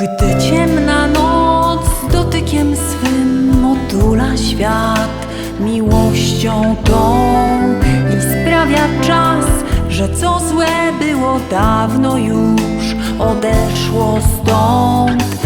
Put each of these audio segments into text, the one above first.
Gdy ciemna noc dotykiem swym otula świat Miłością tą. I sprawia czas Że co złe było dawno już odeszło stąd.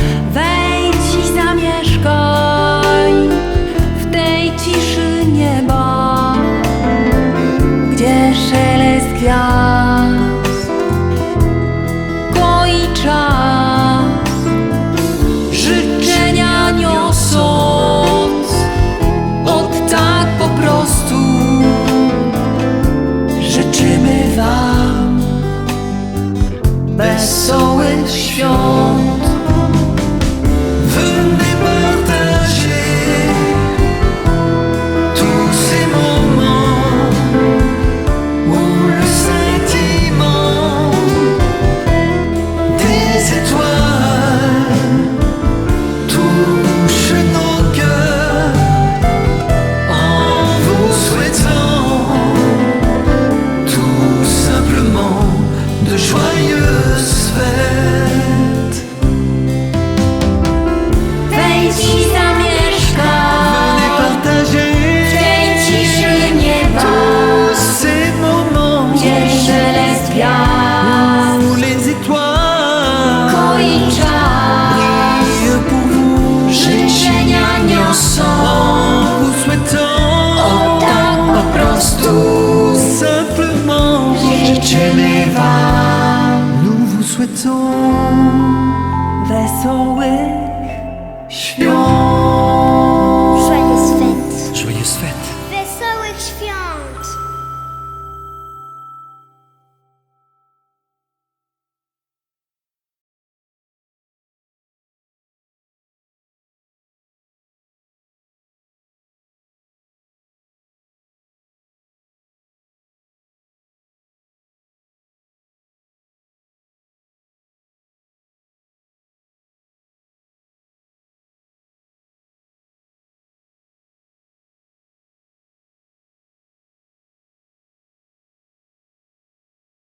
Nous vous souhaitons. There's always